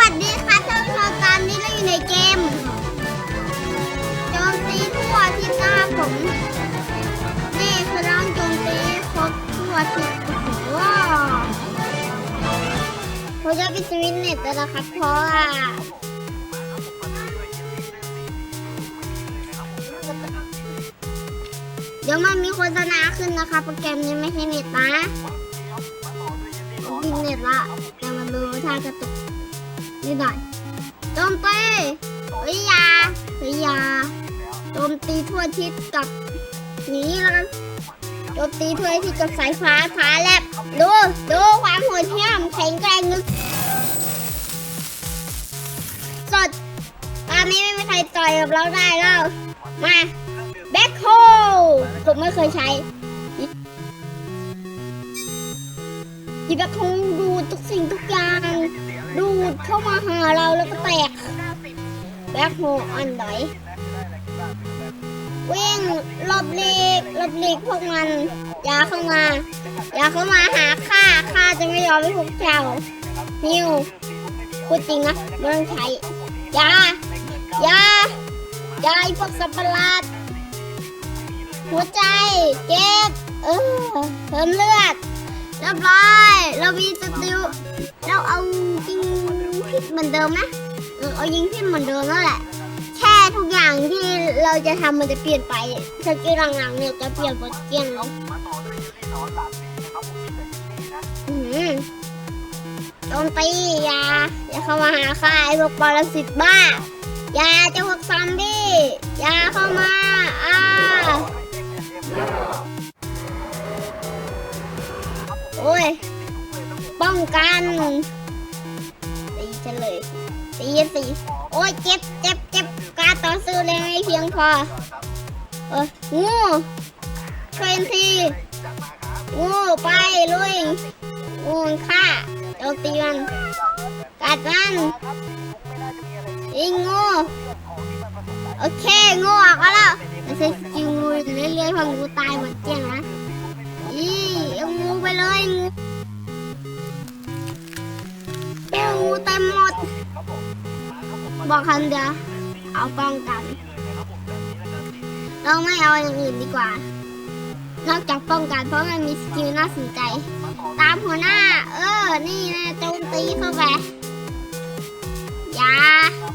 วัสดีค่ะท่านผู้ชมตอนนี้เราอยู่ในเกมโจมตีทั่วทิศหน้าผมนี่คือน้องโจมตีครบทั่วทิศโอ้โหผมจะไปสวิตช์เน็ตแล้วครับเพราะว่าเดี๋ยวมันมีโฆษณาขึ้นนะคะโปรแกรมนี้ไม่ใช่เน็ตนะปิดเน็ตละแต่มันดูท่ากระตุก นี่หน่อยโจมตีเฮ้ยาเฮ้ยาโจมตีทั่วทิศกับนี้แล้วกันโจมตีทั่วทิศกับสายฟ้าฟ้าแลบดูดูความโหดเหี้ยมแข็งแกร่งนึกสดตอนนี้ไม่มีใครต่อยกับเราได้แล้วมาแบ็คโฮผมไม่เคยใช้ ยีแบ็คโฮดูทุกสิ่งทุกอย่าง ดูดเข้ามาหาเราแล้วก็แตกแบ็คโฮอันไหนวิ่งหลบหลีกหลบหลีกพวกมัน อย่าเข้ามา อย่าเข้ามาหาข้าข้าจะไม่ยอมให้พวกเจ้านิวพูดจริงนะไม่ต้องใช้อย่าอย่าอย่าไอพวกสัตว์ประหลาดหัวใจเจ็บเออเพิ่มเลือด เรียบร้อยเรามีสติลเราเอายิงพิษเหมือนเดิมนะเอายิงพิษเหมือนเดิมนั่นแหละ แค่ทุกอย่างที่เราจะทำมันจะเปลี่ยนไปสกิลหลังๆเนี่ยจะเปลี่ยนบทเกียงลงอืมโจมตียาอย่าเข้ามาหาข้าไอ้พวกปรสิตบ้าอย่าเจ้าพวกซอมบี้อย่าเข้ามา อ่า โอ้ย ป้องกันตีเฉลยตีสิโอ้ยเจ็บเจ็บเจ็บการต่อสู้เลยไม่เพียงพอเอองูเทรนทีงูไปลุยงูฆ่าโจมตีมันกัดมันยิงงูโอเคงูออกมาแล้วไม่ใช่สกิลงูเรื่อยๆเพองูตายหมดเกลี้ยงนะ เอางูเลยงูเปงูเต็มหมด บอกคำเดียวเอาป้องกัน เราไม่เอาอย่างอื่นดีกว่า นอกจากป้องกันเพราะมันมีสกิลน่าสนใจ ตามหัวหน้า เออ นี่นะโจมตีเข้าไปยา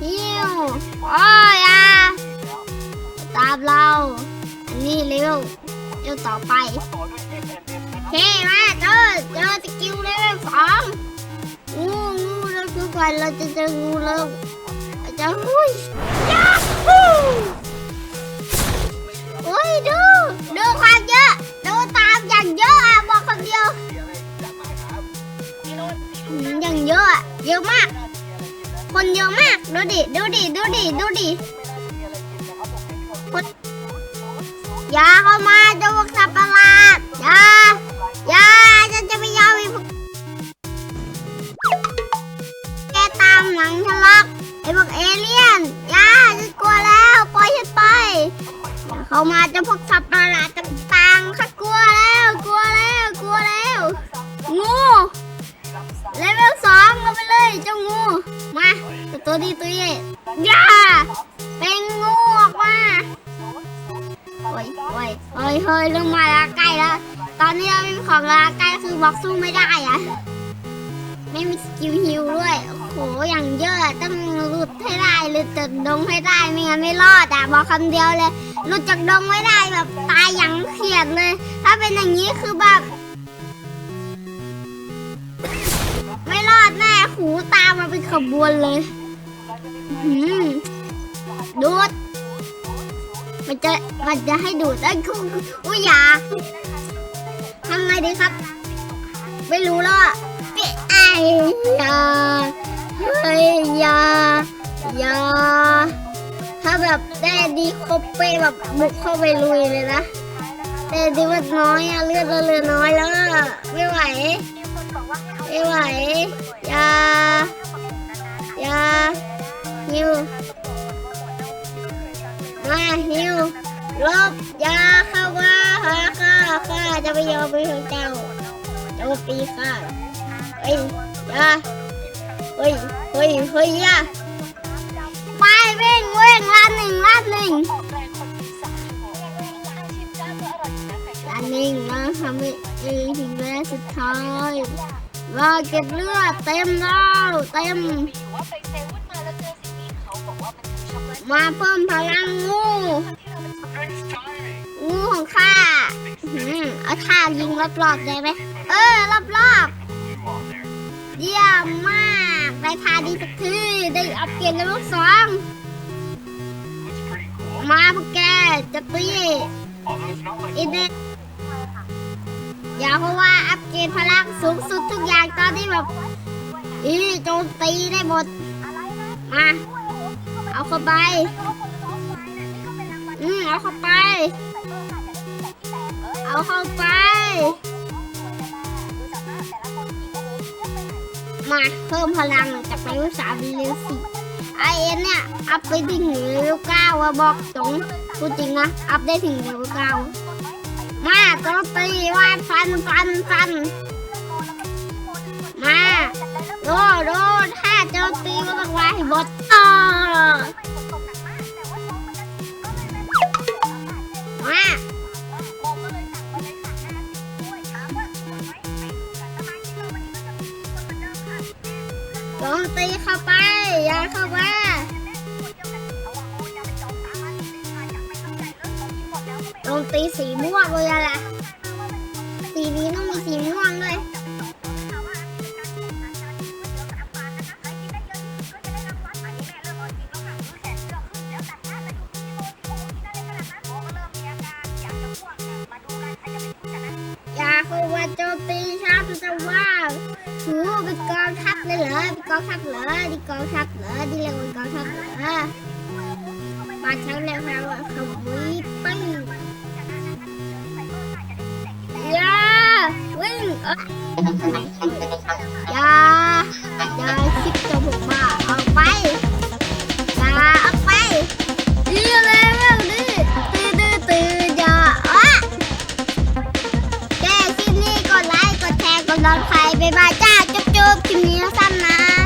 หิวโอ้ยอยาตามเรา อันนี้เร็วเร็วต่อไป เคมาเจอเจอสกิลเลเวลสองงูงูเราทุกวันเราจะเจองูแล้วเราจะหุ้ยยาฮูโอ้ยดูดูความเยอะดูตามอย่างเยอะอะบอกคำเดียวอย่างเยอะอะเยอะมาก คนเยอะมากดูดิดูดิดูดิดูดิคนอย่าเข้ามาเเข้ามาเจะพวกสัตว์ประหลาดต่างๆข้ากลัวแล้ว กลัวแล้ว กลัวแล้ว งูเลเวลสองเอาไปเลยเจ้างู มาตัวดีตัวใหญ่ย่าเป็นงูออกมาโอ้ยโอ้ยเฮ้ยเฮ้ยเรื่องมาละใกล้แล้ว ตอนนี้เราไม่มีของละใกล้คือบล็อกสู้ไม่ได้อะ ไม่มีสกิลฮิลด้วย โอ้โห อย่างเยอะต้องหลุดให้ได้หรือจากดงให้ได้ไม่งั้นไม่รอดอะบอกคำเดียวเลยหลุดจากดงไม่ได้แบบตายอย่างเขียดเลย ถ้าเป็นอย่างนี้คือแบบไม่รอดแน่หูตามมาเป็นขบวนเลยหืมดูด มันจะมันจะให้ดูดได้คุณอุ้ยอย่าทำไงดีครับ ไม่รู้แล้ว อะพี่ไอ้อยาเฮ้ยอยาอยาถ้าแบบได้ดีครบไปแบบบุกเข้าไปลุยเลยนะแต่ดีมันน้อยอะเลือดเราเหลือน้อยแล้วอะไม่ไหวไม่ไหวอยาอยาฮิวมาฮิวลบยาเข้ามาหาข้าข้าจะไม่ยอมไปทางเจ้าโจมตีข้า ฮ้ยอย่าเฮ้ยเฮ้ยเฮ้ยอะไปเว่งเว่งล้านหนึ่งล้านหนึ่งล้านหนึ่งนะทำให้เองถึงแม้สุดท้ายว่าเก็บเลือดเต็มแล้วเต็ม มาเพิ่มพลังงูงูของข้าอื้อหือเอาท่ายิงรอบๆได้ไหมเออรอบๆ เยี่ยมมากได้ท่าดีสักทีได้อัปเกรดเลเวลสองมาพวกแกจะตีอินเดอย่าเพราะว่าอัปเกรดพลังสูงสุดทุกอย่างตอนนี้แบบอีโจมตีได้หมด มา เอาเข้าไป อืมเอาเข้าไป เอาเข้าไป มาเพิ่มพลังจากไปว่าสามเป็นเร็วสี่ไอเอ็นเนี่ย อัพไปถึงเลเวลเก้าอะบอกตรงพูดจริงนะ อัพได้ถึงเลเวลเก้ามาโจมตีวาดฟันฟันฟัน มาโดโดถ้าโจมตีก็ต้องวาดให้หมดอ่ ลองตีเข้าไป อย่าเข้ามาลองตีสีม่วงเลยอะล่ะสีนี้ต้องมีสีม่วงด้วย โจมตีฉันจะว่าหูเป็นกองทัพเลยเหรอเป็นกองทัพเหรอดีกองทัพเหรอดีเรียกว่ากองทัพเหรอมาฉันแล้วครับว่าเขาวิ่งอย่าวิ่งอยอย่าอย่าคิด รอไปไปบ้ายจ้า จุ๊บจุ๊บคลิปนี้สั้นนะ